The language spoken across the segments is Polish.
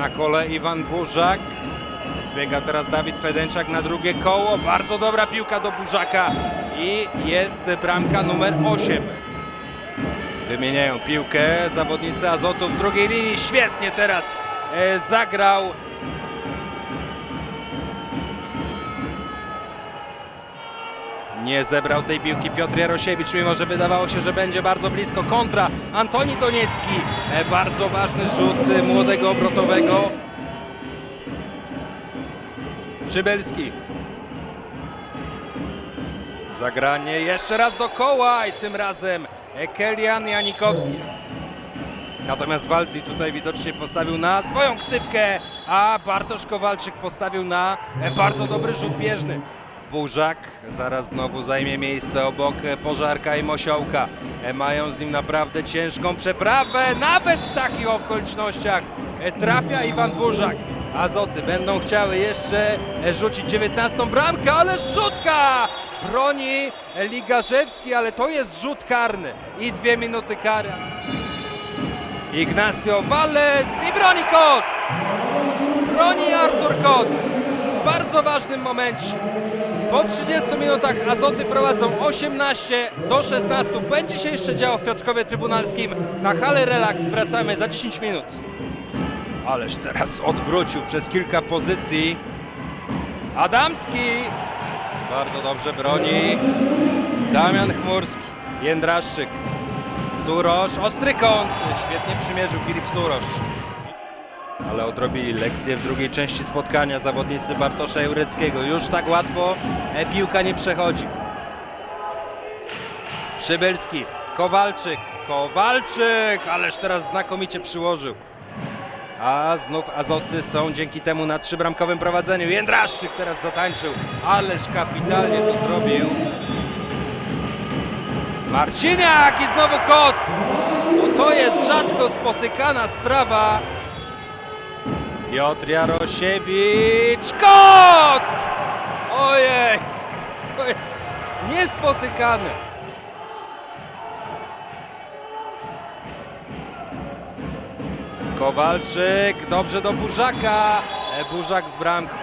Na kole Iwan Burzak. Zbiega teraz Dawid Fedenczak na drugie koło. Bardzo dobra piłka do Burzaka. I jest bramka numer 8. Wymieniają piłkę zawodnicy Azotu w drugiej linii. Świetnie teraz e, zagrał. Nie zebrał tej piłki Piotr Jarosiewicz, mimo że wydawało się, że będzie bardzo blisko. Kontra Antoni Doniecki. E, Bardzo ważny rzut e, młodego obrotowego. Przybelski. Zagranie jeszcze raz do koła i tym razem e, Kelian Janikowski. Natomiast Waldi tutaj widocznie postawił na swoją ksywkę, a Bartosz Kowalczyk postawił na bardzo dobry rzut bieżny. Burzak zaraz znowu zajmie miejsce obok Pożarka i Mosiołka. Mają z nim naprawdę ciężką przeprawę, nawet w takich okolicznościach trafia Iwan Burzak. Azoty będą chciały jeszcze rzucić 19 bramkę, ale rzutka! Broni Ligarzewski, ale to jest rzut karny i dwie minuty kary. Ignacio Valles i broni Kot! Broni Artur Kot w bardzo ważnym momencie. Po 30 minutach Azoty prowadzą 18 do 16. Będzie się jeszcze działo w Piotrkowie Trybunalskim. Na halę Relax wracamy za 10 minut. Ależ teraz odwrócił przez kilka pozycji. Adamski bardzo dobrze broni. Damian Chmurski, Jędraszczyk, Surosz, ostry kąt. Świetnie przymierzył Filip Surosz. Ale odrobili lekcję w drugiej części spotkania zawodnicy Bartosza Jureckiego. Już tak łatwo e, piłka nie przechodzi. Przybylski, Kowalczyk, Kowalczyk, ależ teraz znakomicie przyłożył. A znów Azoty są dzięki temu na trzybramkowym prowadzeniu. Jędraszczyk teraz zatańczył, ależ kapitalnie to zrobił. Marciniak i znowu kot! Bo to jest rzadko spotykana sprawa. Piotr Jarosiewicz, kot! Ojej, to jest niespotykane. Kowalczyk, dobrze do Burzaka. E, Burzak z bramką.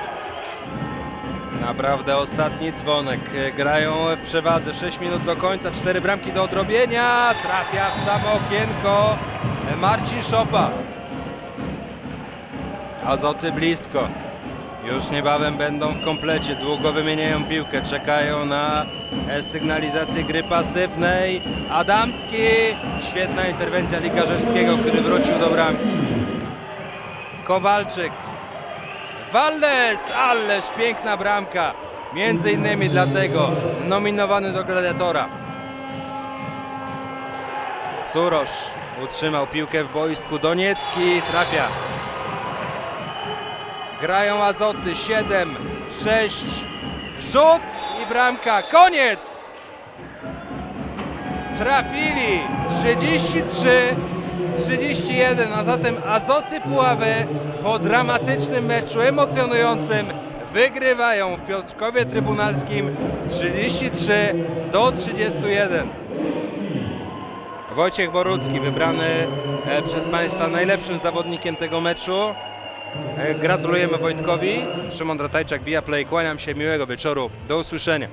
Naprawdę ostatni dzwonek. E, Grają w przewadze. 6 minut do końca, 4 bramki do odrobienia. Trafia w samo okienko e, Marcin Szopa. Azoty blisko. Już niebawem będą w komplecie. Długo wymieniają piłkę. Czekają na sygnalizację gry pasywnej. Adamski. Świetna interwencja Likarzewskiego, który wrócił do bramki. Kowalczyk. Walles, ależ piękna bramka. Między innymi dlatego nominowany do gladiatora. Surosz utrzymał piłkę w boisku. Doniecki trafia. Grają Azoty 7, 6, rzut i bramka. Koniec! Trafili 33, 31, a zatem Azoty Puławy po dramatycznym meczu emocjonującym wygrywają w Piotrkowie Trybunalskim 33 do 31. Wojciech Borucki wybrany e, przez Państwa najlepszym zawodnikiem tego meczu. E, Gratulujemy Wojtkowi. Szymon Ratajczak, Via Play. Kłaniam się. Miłego wieczoru. Do usłyszenia.